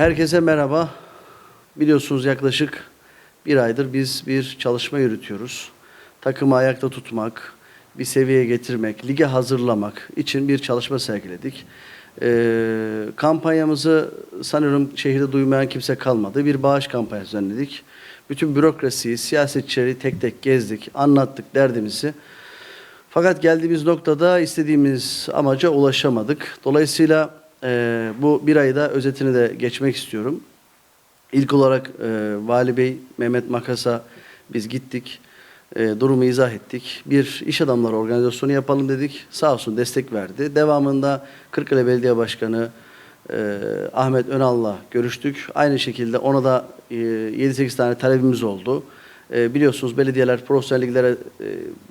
Herkese merhaba. Biliyorsunuz yaklaşık bir aydır biz bir çalışma yürütüyoruz. Takımı ayakta tutmak, bir seviyeye getirmek, lige hazırlamak için bir çalışma sergiledik. Ee, kampanyamızı sanıyorum şehirde duymayan kimse kalmadı. Bir bağış kampanyası düzenledik. Bütün bürokrasiyi, siyasetçileri tek tek gezdik, anlattık derdimizi. Fakat geldiğimiz noktada istediğimiz amaca ulaşamadık. Dolayısıyla e, bu bir ayda özetini de geçmek istiyorum. İlk olarak e, Vali Bey Mehmet Makas'a biz gittik. E, durumu izah ettik. Bir iş adamları organizasyonu yapalım dedik. Sağ olsun destek verdi. Devamında Kırıkkale Belediye Başkanı e, Ahmet Önal'la görüştük. Aynı şekilde ona da e, 7-8 tane talebimiz oldu. E, biliyorsunuz belediyeler profesyonel liglere e,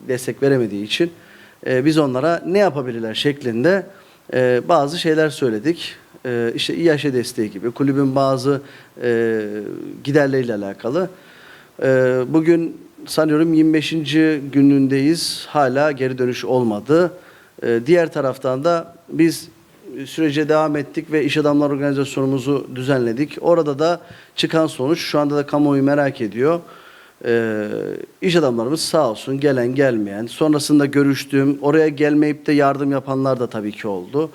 destek veremediği için e, biz onlara ne yapabilirler şeklinde e, bazı şeyler söyledik. E, işte İYŞ desteği gibi kulübün bazı e, giderleriyle alakalı. E, bugün sanıyorum 25. günündeyiz. Hala geri dönüş olmadı. E, diğer taraftan da biz sürece devam ettik ve iş adamlar organizasyonumuzu düzenledik. Orada da çıkan sonuç şu anda da kamuoyu merak ediyor. Ee, iş adamlarımız sağ olsun gelen gelmeyen sonrasında görüştüğüm oraya gelmeyip de yardım yapanlar da tabii ki oldu.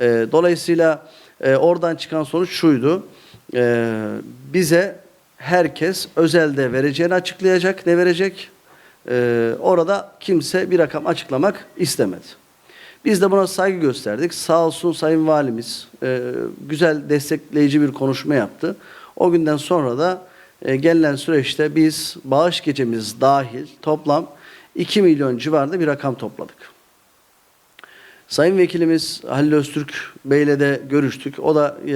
Ee, dolayısıyla e, oradan çıkan sonuç şuydu. Ee, bize herkes özelde vereceğini açıklayacak ne verecek. Ee, orada kimse bir rakam açıklamak istemedi. Biz de buna saygı gösterdik. Sağ olsun Sayın Valimiz e, güzel destekleyici bir konuşma yaptı. O günden sonra da e, gelinen süreçte biz bağış gecemiz dahil toplam 2 milyon civarında bir rakam topladık. Sayın Vekilimiz Halil Öztürk Bey'le de görüştük. O da e,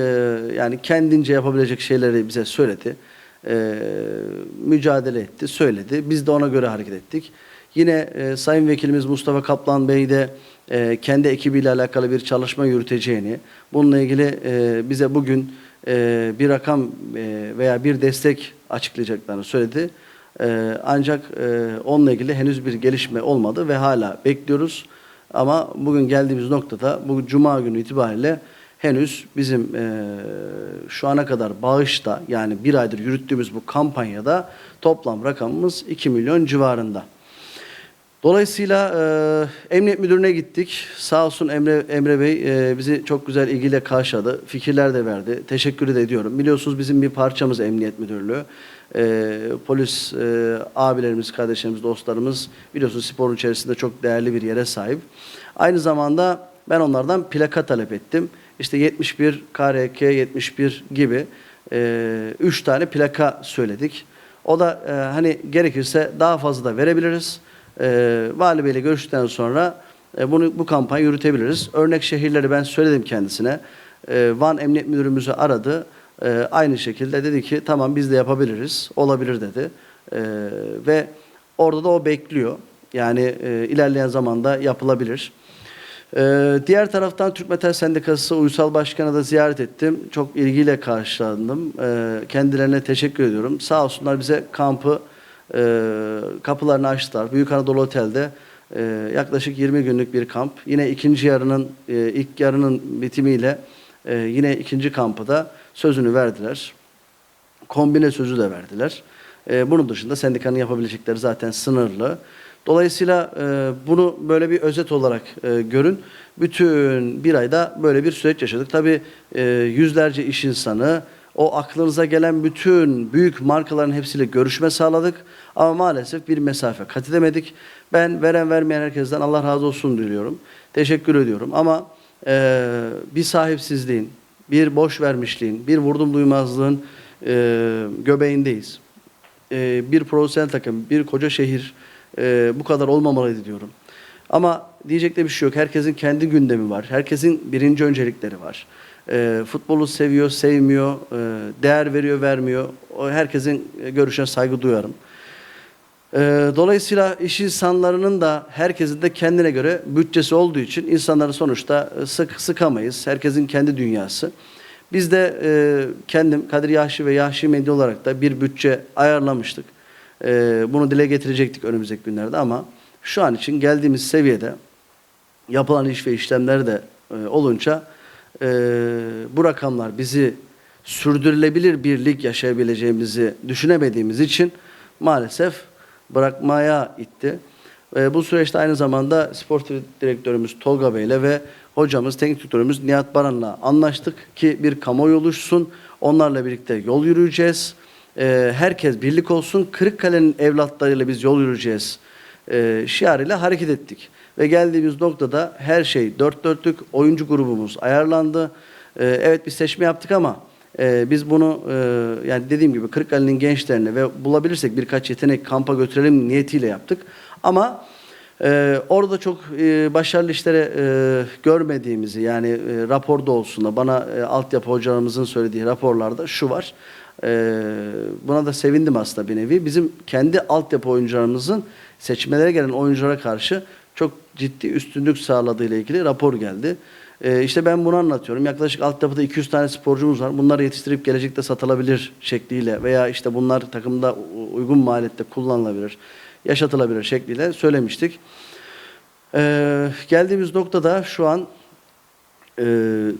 yani kendince yapabilecek şeyleri bize söyledi. E, mücadele etti, söyledi. Biz de ona göre hareket ettik. Yine e, Sayın Vekilimiz Mustafa Kaplan Bey de e, kendi ekibiyle alakalı bir çalışma yürüteceğini, bununla ilgili e, bize bugün e, bir rakam e, veya bir destek açıklayacaklarını söyledi. E, ancak e, onunla ilgili henüz bir gelişme olmadı ve hala bekliyoruz. Ama bugün geldiğimiz noktada bu cuma günü itibariyle henüz bizim şu ana kadar bağışta yani bir aydır yürüttüğümüz bu kampanyada toplam rakamımız 2 milyon civarında. Dolayısıyla e, Emniyet Müdürü'ne gittik. Sağ olsun Emre, Emre Bey e, bizi çok güzel ilgiyle karşıladı. Fikirler de verdi. Teşekkür de ediyorum. Biliyorsunuz bizim bir parçamız Emniyet Müdürlüğü. E, polis e, abilerimiz, kardeşlerimiz, dostlarımız biliyorsunuz sporun içerisinde çok değerli bir yere sahip. Aynı zamanda ben onlardan plaka talep ettim. İşte 71, KRK 71 gibi 3 tane plaka söyledik. O da e, hani gerekirse daha fazla da verebiliriz. E, Vali Bey'le görüştükten sonra e, bunu bu kampanya yürütebiliriz. Örnek şehirleri ben söyledim kendisine. E, Van Emniyet Müdürümüzü aradı. E, aynı şekilde dedi ki tamam biz de yapabiliriz. Olabilir dedi. E, ve orada da o bekliyor. Yani e, ilerleyen zamanda yapılabilir. Ee, diğer taraftan Türk Metal Sendikası Uysal Başkanı da ziyaret ettim. Çok ilgiyle karşılandım. Ee, kendilerine teşekkür ediyorum. Sağ olsunlar bize kampı e, kapılarını açtılar. Büyük Anadolu Otel'de e, yaklaşık 20 günlük bir kamp. Yine ikinci yarının e, ilk yarının bitimiyle e, yine ikinci kampı da sözünü verdiler. Kombine sözü de verdiler. E, bunun dışında sendikanın yapabilecekleri zaten sınırlı. Dolayısıyla e, bunu böyle bir özet olarak e, görün. Bütün bir ayda böyle bir süreç yaşadık. Tabii e, yüzlerce iş insanı, o aklınıza gelen bütün büyük markaların hepsiyle görüşme sağladık. Ama maalesef bir mesafe kat edemedik. Ben veren vermeyen herkesten Allah razı olsun diliyorum. Teşekkür ediyorum. Ama e, bir sahipsizliğin, bir boş vermişliğin, bir vurdum duymazlığın e, göbeğindeyiz. E, bir profesyonel takım, bir koca şehir e, bu kadar olmamalıydı diyorum. Ama diyecek de bir şey yok. Herkesin kendi gündemi var. Herkesin birinci öncelikleri var. E, futbolu seviyor, sevmiyor, e, değer veriyor, vermiyor. O herkesin görüşüne saygı duyarım. E, dolayısıyla iş insanlarının da herkesin de kendine göre bütçesi olduğu için insanları sonuçta sık sıkamayız. Herkesin kendi dünyası. Biz de e, kendim Kadir Yahşi ve Yahşi Medya olarak da bir bütçe ayarlamıştık. E, bunu dile getirecektik önümüzdeki günlerde ama şu an için geldiğimiz seviyede yapılan iş ve işlemler de e, olunca e, bu rakamlar bizi sürdürülebilir bir lig yaşayabileceğimizi düşünemediğimiz için maalesef bırakmaya itti. E, bu süreçte aynı zamanda spor direktörümüz Tolga Bey'le ve hocamız, teknik direktörümüz Nihat Baran'la anlaştık ki bir kamuoyu oluşsun. Onlarla birlikte yol yürüyeceğiz. E, herkes birlik olsun. Kırıkkale'nin evlatlarıyla biz yol yürüyeceğiz. E, şiarıyla hareket ettik. Ve geldiğimiz noktada her şey dört dörtlük. Oyuncu grubumuz ayarlandı. E, evet bir seçme yaptık ama e, biz bunu e, yani dediğim gibi Kırıkkale'nin gençlerine ve bulabilirsek birkaç yetenek kampa götürelim niyetiyle yaptık. Ama ee, orada çok e, başarılı işlere e, görmediğimizi yani e, raporda olsun da bana e, altyapı hocalarımızın söylediği raporlarda şu var. E, buna da sevindim aslında bir nevi. Bizim kendi altyapı oyuncularımızın seçmelere gelen oyunculara karşı çok ciddi üstünlük sağladığı ile ilgili rapor geldi. E, işte ben bunu anlatıyorum. Yaklaşık altyapıda 200 tane sporcumuz var. Bunları yetiştirip gelecekte satılabilir şekliyle veya işte bunlar takımda uygun maliyette kullanılabilir yaşatılabilir şekliyle söylemiştik. Ee, geldiğimiz noktada şu an e,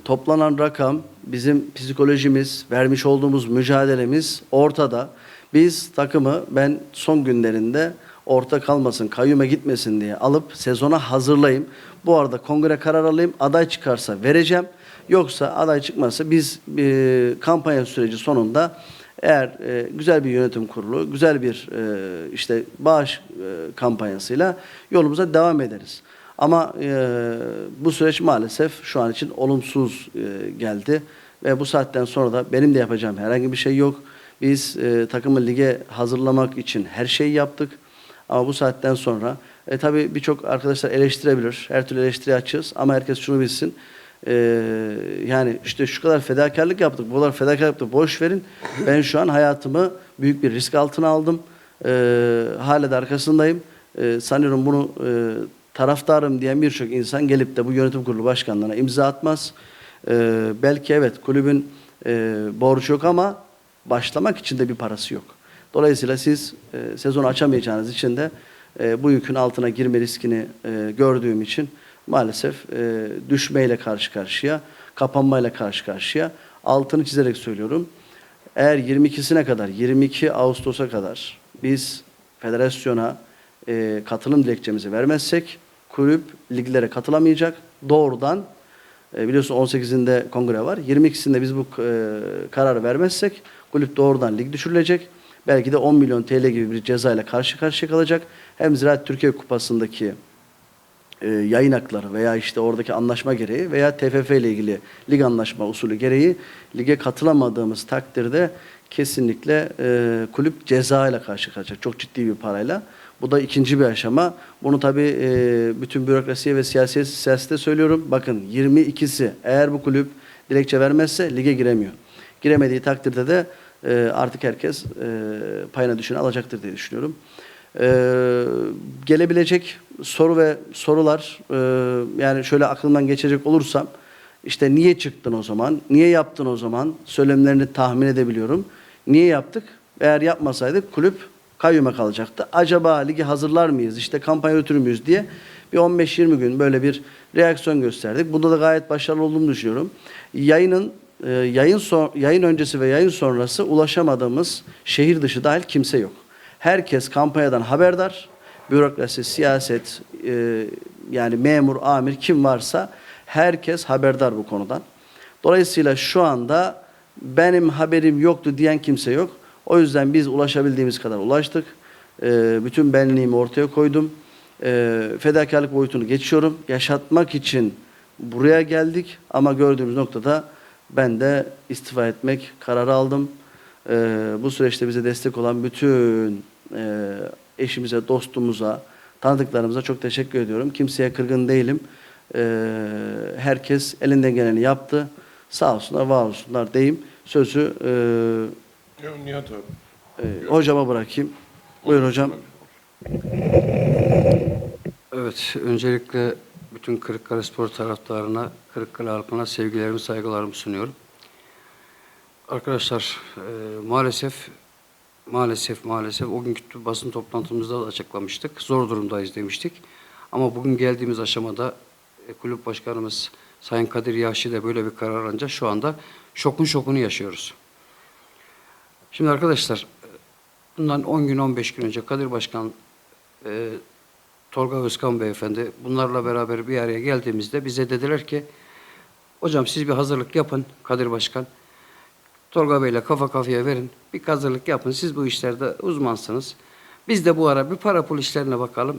toplanan rakam, bizim psikolojimiz, vermiş olduğumuz mücadelemiz ortada. Biz takımı ben son günlerinde orta kalmasın, kayyume gitmesin diye alıp sezona hazırlayayım. Bu arada kongre karar alayım, aday çıkarsa vereceğim. Yoksa aday çıkmazsa biz e, kampanya süreci sonunda eğer e, güzel bir yönetim kurulu, güzel bir e, işte bağış e, kampanyasıyla yolumuza devam ederiz. Ama e, bu süreç maalesef şu an için olumsuz e, geldi ve bu saatten sonra da benim de yapacağım herhangi bir şey yok. Biz e, takımı lige hazırlamak için her şeyi yaptık. Ama bu saatten sonra e, tabii birçok arkadaşlar eleştirebilir. Her türlü eleştiri açığız ama herkes şunu bilsin. Ee, yani işte şu kadar fedakarlık yaptık, bu kadar fedakarlık yaptık, boş verin. Ben şu an hayatımı büyük bir risk altına aldım. Ee, hala da arkasındayım. Ee, sanıyorum bunu e, taraftarım diyen birçok insan gelip de bu yönetim kurulu başkanlarına imza atmaz. Ee, belki evet kulübün e, borcu yok ama başlamak için de bir parası yok. Dolayısıyla siz e, sezonu açamayacağınız için de e, bu yükün altına girme riskini e, gördüğüm için maalesef e, düşmeyle karşı karşıya, kapanmayla karşı karşıya. Altını çizerek söylüyorum. Eğer 22'sine kadar, 22 Ağustos'a kadar biz federasyona e, katılım dilekçemizi vermezsek kulüp liglere katılamayacak. Doğrudan e, biliyorsun 18'inde kongre var. 22'sinde biz bu e, kararı vermezsek kulüp doğrudan lig düşürülecek. Belki de 10 milyon TL gibi bir cezayla karşı karşıya kalacak. Hem Ziraat Türkiye Kupası'ndaki e, yayın hakları veya işte oradaki anlaşma gereği veya TFF ile ilgili lig anlaşma usulü gereği lige katılamadığımız takdirde kesinlikle e, kulüp ceza ile karşı karşıya çok ciddi bir parayla. Bu da ikinci bir aşama. Bunu tabii e, bütün bürokrasiye ve siyasi siyasete söylüyorum. Bakın 22'si eğer bu kulüp dilekçe vermezse lige giremiyor. Giremediği takdirde de e, artık herkes e, payına düşeni alacaktır diye düşünüyorum. Ee, gelebilecek soru ve sorular e, yani şöyle aklımdan geçecek olursam işte niye çıktın o zaman? Niye yaptın o zaman? Söylemlerini tahmin edebiliyorum. Niye yaptık? Eğer yapmasaydık kulüp kayyuma kalacaktı. Acaba ligi hazırlar mıyız? İşte kampanya götürür müyüz diye bir 15-20 gün böyle bir reaksiyon gösterdik. Bunda da gayet başarılı olduğumu düşünüyorum. Yayının e, yayın son, yayın öncesi ve yayın sonrası ulaşamadığımız şehir dışı dahil kimse yok. Herkes kampanyadan haberdar. Bürokrasi, siyaset, e, yani memur, amir kim varsa herkes haberdar bu konudan. Dolayısıyla şu anda benim haberim yoktu diyen kimse yok. O yüzden biz ulaşabildiğimiz kadar ulaştık. E, bütün benliğimi ortaya koydum. E, fedakarlık boyutunu geçiyorum. Yaşatmak için buraya geldik ama gördüğümüz noktada ben de istifa etmek kararı aldım. E, bu süreçte bize destek olan bütün e, eşimize, dostumuza, tanıdıklarımıza çok teşekkür ediyorum. Kimseye kırgın değilim. E, herkes elinden geleni yaptı. Sağ olsunlar, var olsunlar diyeyim. Sözü e, Nihat abi. e, hocama bırakayım. Buyur hocam. Evet, öncelikle bütün Kırıkkale Spor taraftarına, Kırıkkale halkına sevgilerimi, saygılarımı sunuyorum. Arkadaşlar, e, maalesef, maalesef, maalesef o günkü basın toplantımızda da açıklamıştık. Zor durumdayız demiştik. Ama bugün geldiğimiz aşamada e, kulüp başkanımız Sayın Kadir Yaşi de böyle bir karar alınca şu anda şokun şokunu yaşıyoruz. Şimdi arkadaşlar bundan 10 gün 15 gün önce Kadir Başkan e, Tolga Özkan Beyefendi bunlarla beraber bir araya geldiğimizde bize dediler ki hocam siz bir hazırlık yapın Kadir Başkan. Tolga Bey'le kafa kafaya verin. Bir hazırlık yapın. Siz bu işlerde uzmansınız. Biz de bu ara bir para pul işlerine bakalım.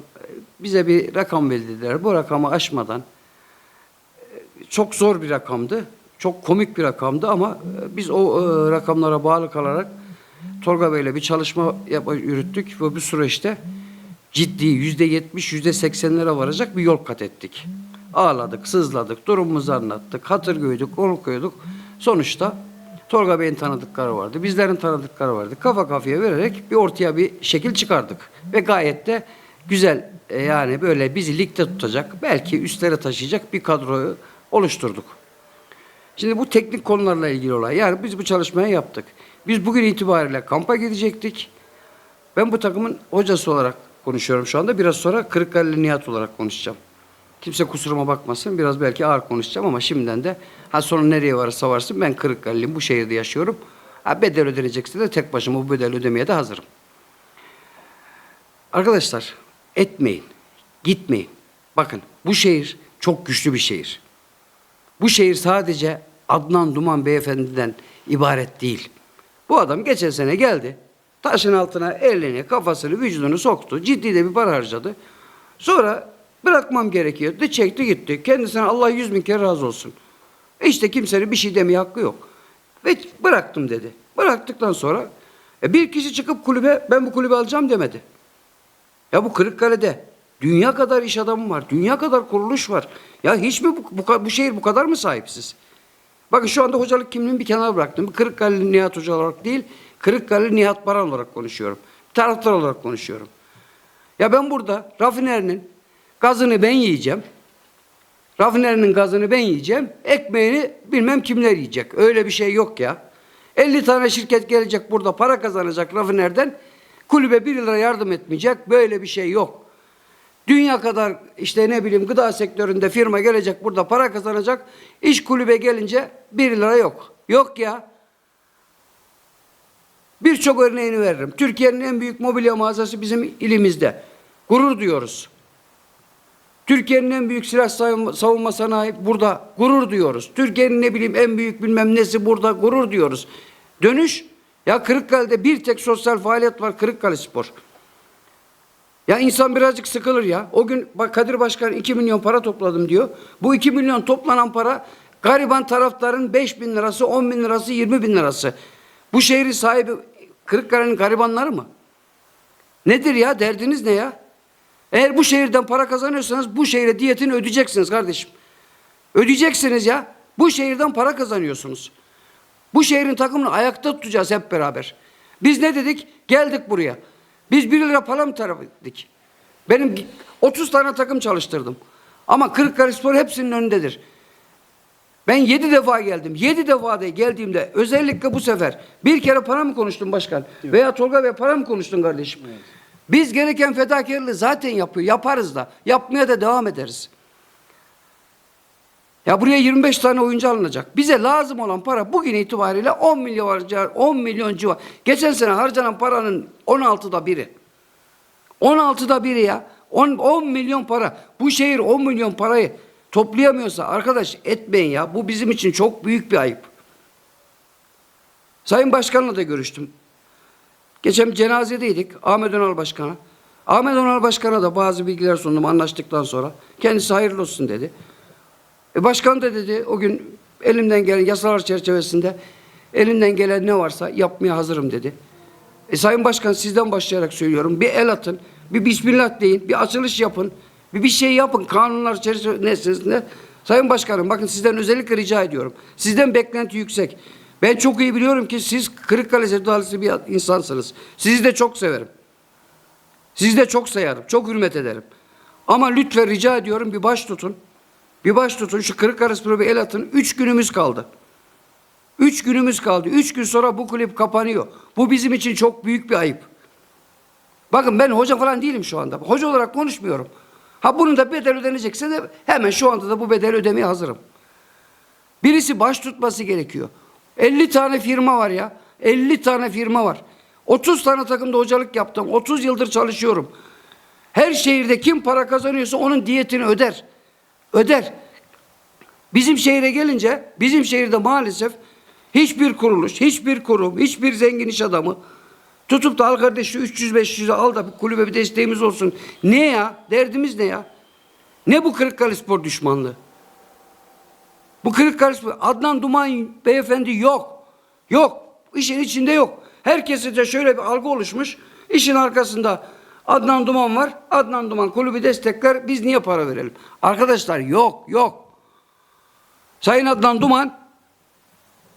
Bize bir rakam belirlediler. Bu rakamı aşmadan çok zor bir rakamdı. Çok komik bir rakamdı ama e, biz o e, rakamlara bağlı kalarak Tolga Bey'le bir çalışma yürüttük ve bu süreçte ciddi yüzde yetmiş, yüzde seksenlere varacak bir yol kat ettik. Ağladık, sızladık, durumumuzu anlattık, hatır göydük, ol koyduk. Sonuçta Tolga Bey'in tanıdıkları vardı, bizlerin tanıdıkları vardı. Kafa kafaya vererek bir ortaya bir şekil çıkardık. Ve gayet de güzel e, yani böyle bizi ligde tutacak, belki üstlere taşıyacak bir kadroyu oluşturduk. Şimdi bu teknik konularla ilgili olay. Yani biz bu çalışmayı yaptık. Biz bugün itibariyle kampa gidecektik. Ben bu takımın hocası olarak konuşuyorum şu anda. Biraz sonra Kırıkkale'li Nihat olarak konuşacağım. Kimse kusuruma bakmasın. Biraz belki ağır konuşacağım ama şimdiden de ha sonra nereye varırsa varsın ben Kırıkkale'liyim. Bu şehirde yaşıyorum. Ha bedel ödenecekse de tek başıma bu bedel ödemeye de hazırım. Arkadaşlar etmeyin. Gitmeyin. Bakın bu şehir çok güçlü bir şehir. Bu şehir sadece Adnan Duman beyefendiden ibaret değil. Bu adam geçen sene geldi. Taşın altına elini, kafasını, vücudunu soktu. Ciddi de bir para harcadı. Sonra bırakmam gerekiyor. De çekti gitti. Kendisine Allah yüz bin kere razı olsun. İşte kimsenin bir şey demeye hakkı yok. Ve bıraktım dedi. Bıraktıktan sonra e, bir kişi çıkıp kulübe ben bu kulübü alacağım demedi. Ya bu Kırıkkale'de dünya kadar iş adamı var. Dünya kadar kuruluş var. Ya hiç mi bu, bu, bu şehir bu kadar mı sahipsiz? Bakın şu anda hocalık kimliğimi bir kenara bıraktım. Kırıkkale'li Nihat Hoca olarak değil, Kırıkkale'li Nihat Baran olarak konuşuyorum. Taraftar olarak konuşuyorum. Ya ben burada rafinerinin gazını ben yiyeceğim. Rafinerinin gazını ben yiyeceğim. Ekmeğini bilmem kimler yiyecek. Öyle bir şey yok ya. 50 tane şirket gelecek burada para kazanacak rafinerden. Kulübe 1 lira yardım etmeyecek. Böyle bir şey yok. Dünya kadar işte ne bileyim gıda sektöründe firma gelecek burada para kazanacak. İş kulübe gelince 1 lira yok. Yok ya. Birçok örneğini veririm. Türkiye'nin en büyük mobilya mağazası bizim ilimizde. Gurur duyuyoruz. Türkiye'nin en büyük silah savunma sanayi burada gurur duyuyoruz. Türkiye'nin ne bileyim en büyük bilmem nesi burada gurur duyuyoruz. Dönüş ya Kırıkkale'de bir tek sosyal faaliyet var Kırıkkale Spor. Ya insan birazcık sıkılır ya. O gün bak Kadir Başkan 2 milyon para topladım diyor. Bu 2 milyon toplanan para gariban taraftarın 5 bin lirası, 10 bin lirası, 20 bin lirası. Bu şehrin sahibi Kırıkkale'nin garibanları mı? Nedir ya? Derdiniz ne ya? Eğer bu şehirden para kazanıyorsanız bu şehre diyetini ödeyeceksiniz kardeşim. Ödeyeceksiniz ya. Bu şehirden para kazanıyorsunuz. Bu şehrin takımını ayakta tutacağız hep beraber. Biz ne dedik? Geldik buraya. Biz bir lira para mı taraf ettik? Benim 30 tane takım çalıştırdım. Ama Kırıkkale Spor hepsinin önündedir. Ben yedi defa geldim. Yedi defa da geldiğimde özellikle bu sefer bir kere para mı konuştun başkan? Veya Tolga Bey para mı konuştun kardeşim? Biz gereken fedakarlığı zaten yapıyor. Yaparız da. Yapmaya da devam ederiz. Ya buraya 25 tane oyuncu alınacak. Bize lazım olan para bugün itibariyle 10 milyon civar, 10 milyon civar. Geçen sene harcanan paranın 16'da biri. 16'da biri ya. 10, 10 milyon para. Bu şehir 10 milyon parayı toplayamıyorsa arkadaş etmeyin ya. Bu bizim için çok büyük bir ayıp. Sayın Başkan'la da görüştüm. Geçen bir cenazedeydik Ahmet Önal Başkan'a. Ahmet Önal Başkan'a da bazı bilgiler sundum anlaştıktan sonra. Kendisi hayırlı olsun dedi. E başkan da dedi o gün elimden gelen yasalar çerçevesinde elimden gelen ne varsa yapmaya hazırım dedi. E Sayın Başkan sizden başlayarak söylüyorum. Bir el atın, bir bismillah deyin, bir açılış yapın, bir bir şey yapın kanunlar çerçevesinde. Sayın Başkanım bakın sizden özellikle rica ediyorum. Sizden beklenti yüksek. Ben çok iyi biliyorum ki siz Kırıkkale sevdalısı bir insansınız. Sizi de çok severim. Sizi de çok sayarım, çok hürmet ederim. Ama lütfen rica ediyorum bir baş tutun. Bir baş tutun şu Kırıkkale Spor'a bir el atın. Üç günümüz kaldı. Üç günümüz kaldı. Üç gün sonra bu kulüp kapanıyor. Bu bizim için çok büyük bir ayıp. Bakın ben hoca falan değilim şu anda. Hoca olarak konuşmuyorum. Ha bunun da bedel ödenecekse de hemen şu anda da bu bedeli ödemeye hazırım. Birisi baş tutması gerekiyor. 50 tane firma var ya. 50 tane firma var. 30 tane takımda hocalık yaptım. 30 yıldır çalışıyorum. Her şehirde kim para kazanıyorsa onun diyetini öder. Öder. Bizim şehire gelince bizim şehirde maalesef hiçbir kuruluş, hiçbir kurum, hiçbir zengin iş adamı tutup da al kardeş şu 300-500'ü al da bir kulübe bir desteğimiz olsun. Ne ya? Derdimiz ne ya? Ne bu Kırıkkale Spor düşmanlığı? Bu Kırıkkale Spor, Adnan Duman beyefendi yok. Yok. İşin içinde yok. Herkese de şöyle bir algı oluşmuş. İşin arkasında Adnan Duman var. Adnan Duman kulübü destekler. Biz niye para verelim? Arkadaşlar yok yok. Sayın Adnan Duman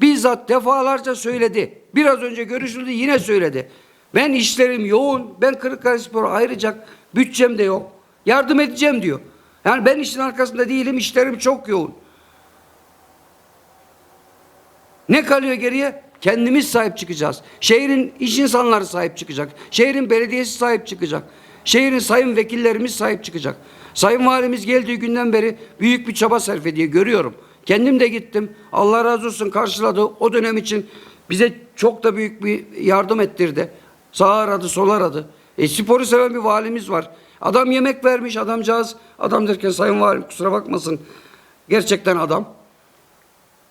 bizzat defalarca söyledi. Biraz önce görüşüldü yine söyledi. Ben işlerim yoğun. Ben Kırıkkale Spor'a ayıracak bütçem de yok. Yardım edeceğim diyor. Yani ben işin arkasında değilim. işlerim çok yoğun. Ne kalıyor geriye? Kendimiz sahip çıkacağız. Şehrin iş insanları sahip çıkacak. Şehrin belediyesi sahip çıkacak. Şehrin sayın vekillerimiz sahip çıkacak. Sayın valimiz geldiği günden beri büyük bir çaba sarf ediyor. Görüyorum. Kendim de gittim. Allah razı olsun karşıladı. O dönem için bize çok da büyük bir yardım ettirdi. Sağ aradı, sol aradı. E, sporu seven bir valimiz var. Adam yemek vermiş adamcağız. Adam derken sayın valim kusura bakmasın. Gerçekten adam.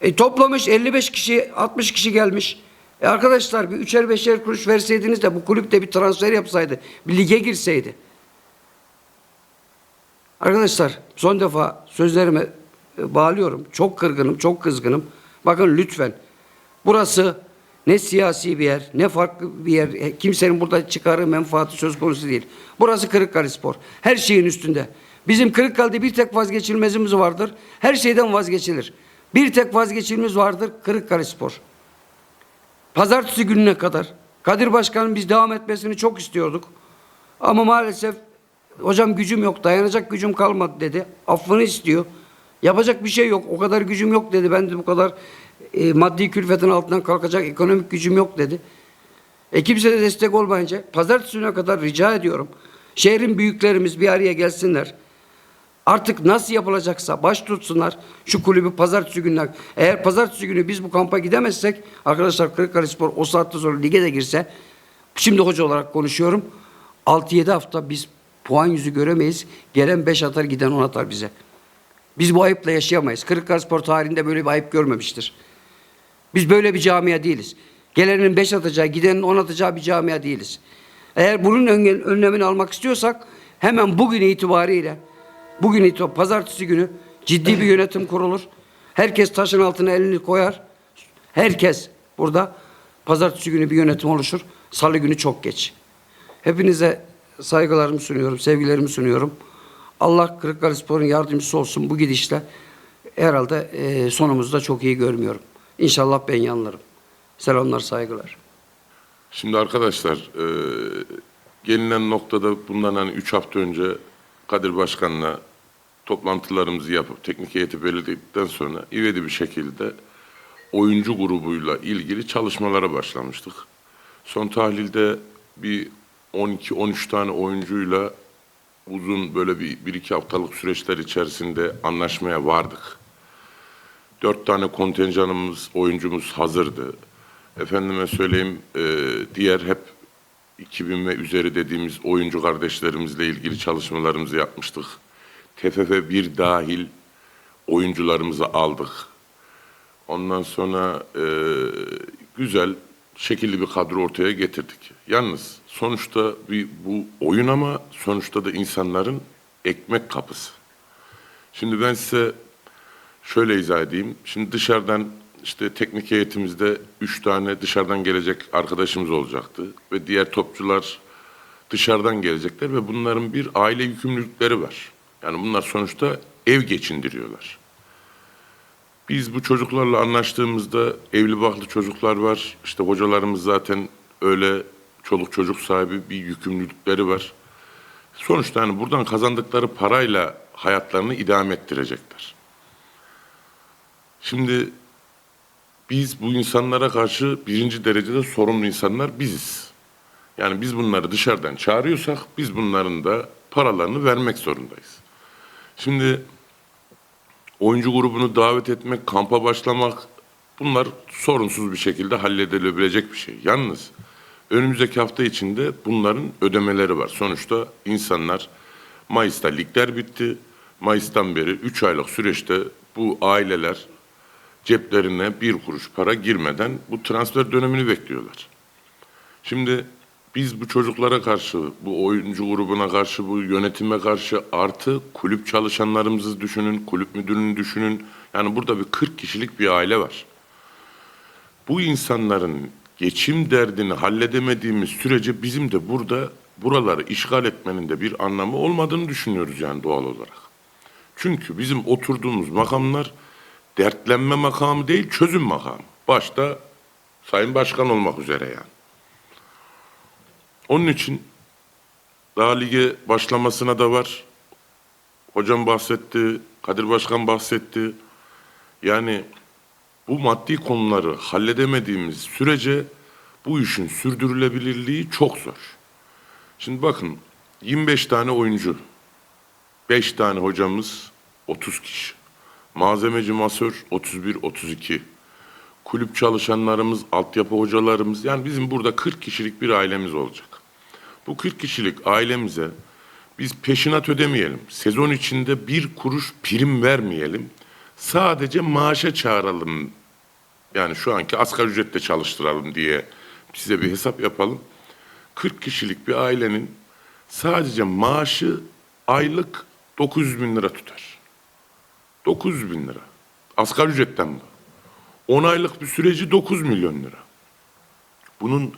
E toplamış 55 kişi 60 kişi gelmiş. E arkadaşlar bir üçer beşer kuruş verseydiniz de bu kulüpte bir transfer yapsaydı. Bir lige girseydi. Arkadaşlar son defa sözlerime e, bağlıyorum. Çok kırgınım, çok kızgınım. Bakın lütfen. Burası ne siyasi bir yer, ne farklı bir yer. E, Kimsenin burada çıkarı, menfaati söz konusu değil. Burası Kırıkkale Spor. Her şeyin üstünde. Bizim Kırıkkale'de bir tek vazgeçilmezimiz vardır. Her şeyden vazgeçilir. Bir tek vazgeçilmemiz vardır. Kırıkkale Spor. Pazartesi gününe kadar Kadir Başkan'ın biz devam etmesini çok istiyorduk. Ama maalesef hocam gücüm yok, dayanacak gücüm kalmadı dedi. Affını istiyor. Yapacak bir şey yok. O kadar gücüm yok dedi. Ben de bu kadar e, maddi külfetin altından kalkacak ekonomik gücüm yok dedi. E kimse de destek olmayınca pazartesi gününe kadar rica ediyorum. Şehrin büyüklerimiz bir araya gelsinler. Artık nasıl yapılacaksa baş tutsunlar şu kulübü pazartesi gününe. Eğer pazartesi günü biz bu kampa gidemezsek arkadaşlar Kırıkkale Spor o saatte sonra lige de girse şimdi hoca olarak konuşuyorum. 6-7 hafta biz puan yüzü göremeyiz. Gelen 5 atar giden 10 atar bize. Biz bu ayıpla yaşayamayız. Kırıkkale Spor tarihinde böyle bir ayıp görmemiştir. Biz böyle bir camia değiliz. Gelenin 5 atacağı, gidenin 10 atacağı bir camia değiliz. Eğer bunun önlemini almak istiyorsak hemen bugün itibariyle bugün itibariyle pazartesi günü ciddi bir yönetim kurulur. Herkes taşın altına elini koyar. Herkes burada pazartesi günü bir yönetim oluşur. Salı günü çok geç. Hepinize saygılarımı sunuyorum, sevgilerimi sunuyorum. Allah Kırıkkale Spor'un yardımcısı olsun bu gidişle. Herhalde e, sonumuzda çok iyi görmüyorum. İnşallah ben yanlarım. Selamlar, saygılar. Şimdi arkadaşlar, e, gelinen noktada bundan hani üç hafta önce Kadir Başkan'la toplantılarımızı yapıp teknik heyeti belirledikten sonra ivedi bir şekilde oyuncu grubuyla ilgili çalışmalara başlamıştık. Son tahlilde bir 12-13 tane oyuncuyla uzun böyle bir, bir iki haftalık süreçler içerisinde anlaşmaya vardık. Dört tane kontenjanımız, oyuncumuz hazırdı. Efendime söyleyeyim, e, diğer hep 2000 ve üzeri dediğimiz oyuncu kardeşlerimizle ilgili çalışmalarımızı yapmıştık. TFF bir dahil oyuncularımızı aldık. Ondan sonra e, güzel, şekilli bir kadro ortaya getirdik. Yalnız sonuçta bir bu oyun ama sonuçta da insanların ekmek kapısı. Şimdi ben size şöyle izah edeyim. Şimdi dışarıdan işte teknik heyetimizde üç tane dışarıdan gelecek arkadaşımız olacaktı ve diğer topçular dışarıdan gelecekler ve bunların bir aile yükümlülükleri var. Yani bunlar sonuçta ev geçindiriyorlar. Biz bu çocuklarla anlaştığımızda evli barklı çocuklar var. İşte hocalarımız zaten öyle çoluk çocuk sahibi bir yükümlülükleri var. Sonuçta hani buradan kazandıkları parayla hayatlarını idame ettirecekler. Şimdi biz bu insanlara karşı birinci derecede sorumlu insanlar biziz. Yani biz bunları dışarıdan çağırıyorsak biz bunların da paralarını vermek zorundayız. Şimdi oyuncu grubunu davet etmek, kampa başlamak Bunlar sorunsuz bir şekilde halledilebilecek bir şey. Yalnız önümüzdeki hafta içinde bunların ödemeleri var. Sonuçta insanlar Mayıs'ta ligler bitti. Mayıs'tan beri 3 aylık süreçte bu aileler ceplerine bir kuruş para girmeden bu transfer dönemini bekliyorlar. Şimdi biz bu çocuklara karşı, bu oyuncu grubuna karşı, bu yönetime karşı artı kulüp çalışanlarımızı düşünün, kulüp müdürünü düşünün. Yani burada bir 40 kişilik bir aile var. Bu insanların geçim derdini halledemediğimiz sürece bizim de burada buraları işgal etmenin de bir anlamı olmadığını düşünüyoruz yani doğal olarak. Çünkü bizim oturduğumuz makamlar dertlenme makamı değil, çözüm makamı. Başta Sayın Başkan olmak üzere yani. Onun için daha lige başlamasına da var. Hocam bahsetti, Kadir Başkan bahsetti. Yani bu maddi konuları halledemediğimiz sürece bu işin sürdürülebilirliği çok zor. Şimdi bakın 25 tane oyuncu, 5 tane hocamız, 30 kişi. Malzemeci masör 31, 32. Kulüp çalışanlarımız, altyapı hocalarımız yani bizim burada 40 kişilik bir ailemiz olacak. Bu 40 kişilik ailemize biz peşinat ödemeyelim. Sezon içinde bir kuruş prim vermeyelim. Sadece maaşa çağıralım. Yani şu anki asgari ücretle çalıştıralım diye size bir hesap yapalım. 40 kişilik bir ailenin sadece maaşı aylık 900 bin lira tutar. 900 bin lira. Asgari ücretten bu. 10 aylık bir süreci 9 milyon lira. Bunun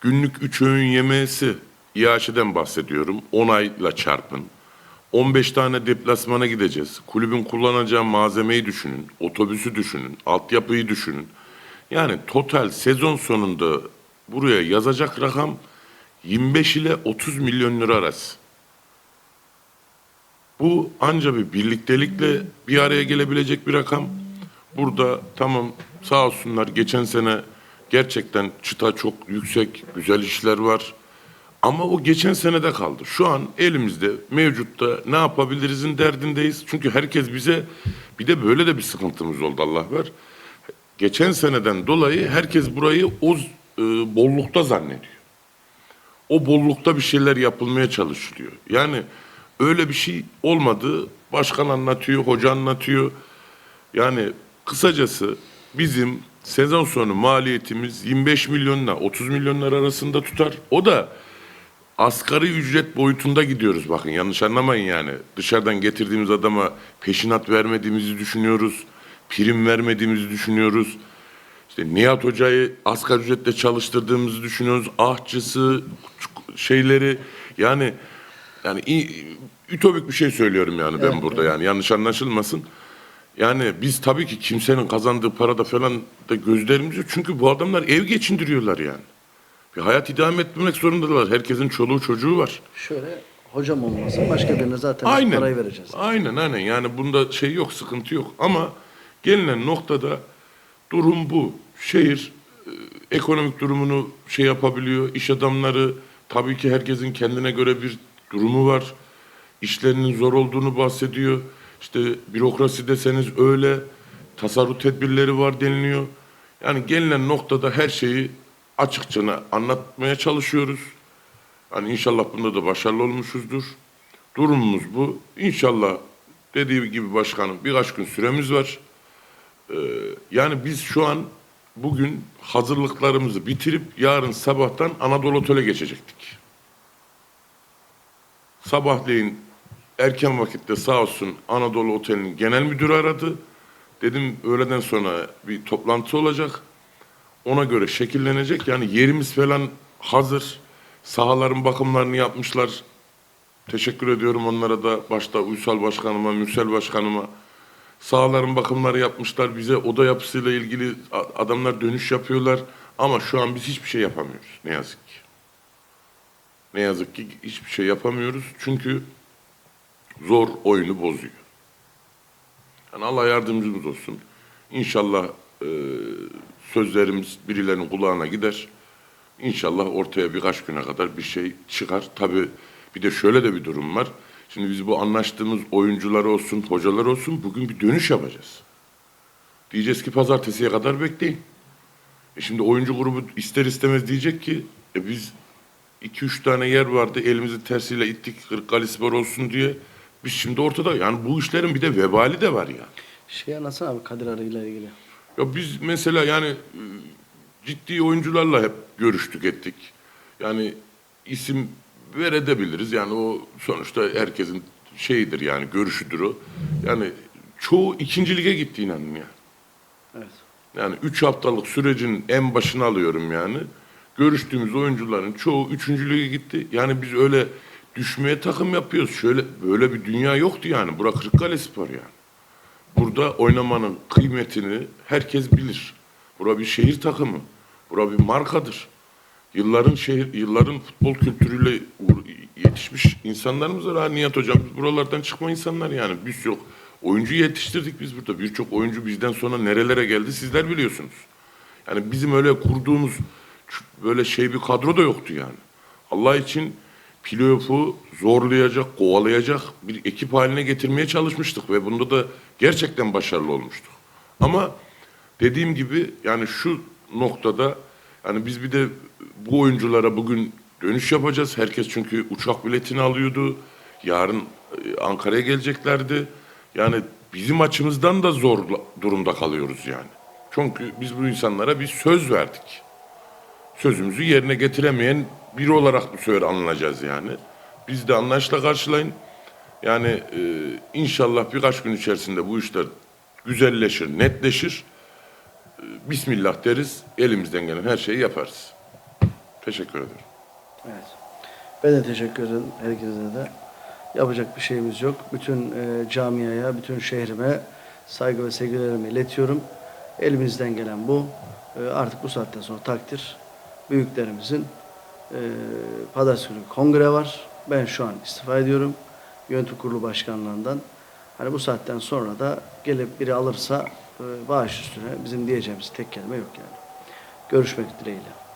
günlük 3 öğün yemesi İAŞ'den bahsediyorum. 10 ayla çarpın. 15 tane deplasmana gideceğiz. Kulübün kullanacağı malzemeyi düşünün. Otobüsü düşünün. Altyapıyı düşünün. Yani total sezon sonunda buraya yazacak rakam 25 ile 30 milyon lira arası. Bu anca bir birliktelikle bir araya gelebilecek bir rakam. Burada tamam sağ olsunlar geçen sene gerçekten çıta çok yüksek, güzel işler var. Ama o geçen senede kaldı. Şu an elimizde mevcutta ne yapabilirizin derdindeyiz. Çünkü herkes bize bir de böyle de bir sıkıntımız oldu Allah ver. Geçen seneden dolayı herkes burayı o e, bollukta zannediyor. O bollukta bir şeyler yapılmaya çalışılıyor. Yani öyle bir şey olmadı. Başkan anlatıyor, hoca anlatıyor. Yani kısacası bizim sezon sonu maliyetimiz 25 milyonla 30 milyonlar arasında tutar. O da asgari ücret boyutunda gidiyoruz bakın yanlış anlamayın yani. Dışarıdan getirdiğimiz adama peşinat vermediğimizi düşünüyoruz. Prim vermediğimizi düşünüyoruz. İşte Nihat Hoca'yı asgari ücretle çalıştırdığımızı düşünüyoruz. Ahçısı, şeyleri yani yani ütopik bir şey söylüyorum yani ben burada yani yanlış anlaşılmasın. Yani biz tabii ki kimsenin kazandığı parada falan da gözlerimiz yok. Çünkü bu adamlar ev geçindiriyorlar yani. Bir hayat idame etmek zorundalar. Herkesin çoluğu çocuğu var. Şöyle hocam olmasın başka birine zaten Aynen. parayı vereceğiz. Aynen aynen. Yani bunda şey yok, sıkıntı yok. Ama gelinen noktada durum bu. Şehir e, ekonomik durumunu şey yapabiliyor. İş adamları tabii ki herkesin kendine göre bir durumu var. İşlerinin zor olduğunu bahsediyor. İşte bürokrasi deseniz öyle. Tasarruf tedbirleri var deniliyor. Yani gelinen noktada her şeyi açıkça anlatmaya çalışıyoruz. Hani inşallah bunda da başarılı olmuşuzdur. Durumumuz bu. İnşallah dediği gibi başkanım birkaç gün süremiz var. Ee, yani biz şu an bugün hazırlıklarımızı bitirip yarın sabahtan Anadolu Otel'e geçecektik. Sabahleyin erken vakitte sağ olsun Anadolu Otel'in genel müdürü aradı. Dedim öğleden sonra bir toplantı olacak. Ona göre şekillenecek. Yani yerimiz falan hazır. Sahaların bakımlarını yapmışlar. Teşekkür ediyorum onlara da başta Uysal Başkanıma, Mürsel Başkanıma. Sahaların bakımları yapmışlar. Bize oda yapısıyla ilgili adamlar dönüş yapıyorlar. Ama şu an biz hiçbir şey yapamıyoruz ne yazık ki. Ne yazık ki hiçbir şey yapamıyoruz. Çünkü zor oyunu bozuyor. Yani Allah yardımcımız olsun. İnşallah e, sözlerimiz birilerinin kulağına gider. İnşallah ortaya birkaç güne kadar bir şey çıkar. Tabii bir de şöyle de bir durum var. Şimdi biz bu anlaştığımız oyuncular olsun, hocalar olsun bugün bir dönüş yapacağız. Diyeceğiz ki pazartesiye kadar bekleyin. E şimdi oyuncu grubu ister istemez diyecek ki e biz 2-3 tane yer vardı elimizi tersiyle ittik Kırıkkale Spor olsun diye. Biz şimdi ortada yani bu işlerin bir de vebali de var ya. Şey anlatsana abi Kadir Arı'yla ilgili. Ya biz mesela yani e, ciddi oyuncularla hep görüştük ettik. Yani isim verebiliriz. Yani o sonuçta herkesin şeyidir yani görüşüdür o. Yani çoğu ikinci lige gitti inanın ya. Evet. Yani üç haftalık sürecin en başına alıyorum yani. Görüştüğümüz oyuncuların çoğu üçüncü lige gitti. Yani biz öyle düşmeye takım yapıyoruz. Şöyle böyle bir dünya yoktu yani. Bura Kırıkkale Spor yani. Burada oynamanın kıymetini herkes bilir. Bura bir şehir takımı. Bura bir markadır. Yılların şehir, yılların futbol kültürüyle yetişmiş insanlarımız var. Ha, Nihat Hocam biz buralardan çıkma insanlar yani. Biz çok oyuncu yetiştirdik biz burada. Birçok oyuncu bizden sonra nerelere geldi sizler biliyorsunuz. Yani bizim öyle kurduğumuz böyle şey bir kadro da yoktu yani. Allah için playoff'u zorlayacak, kovalayacak bir ekip haline getirmeye çalışmıştık ve bunda da gerçekten başarılı olmuştuk. Ama dediğim gibi yani şu noktada yani biz bir de bu oyunculara bugün dönüş yapacağız. Herkes çünkü uçak biletini alıyordu. Yarın e, Ankara'ya geleceklerdi. Yani bizim açımızdan da zor durumda kalıyoruz yani. Çünkü biz bu insanlara bir söz verdik sözümüzü yerine getiremeyen biri olarak bu sefer anılacağız yani. Biz de anlayışla karşılayın. Yani e, inşallah birkaç gün içerisinde bu işler güzelleşir, netleşir. E, Bismillah deriz, elimizden gelen her şeyi yaparız. Teşekkür ederim. Evet. Ben de teşekkür ederim herkese de. Yapacak bir şeyimiz yok. Bütün e, camiaya, bütün şehrime saygı ve sevgilerimi iletiyorum. Elimizden gelen bu. E, artık bu saatten sonra takdir büyüklerimizin e, pazartesi günü kongre var. Ben şu an istifa ediyorum. Yönetim kurulu başkanlığından. Hani bu saatten sonra da gelip biri alırsa e, bağış üstüne bizim diyeceğimiz tek kelime yok yani. Görüşmek dileğiyle.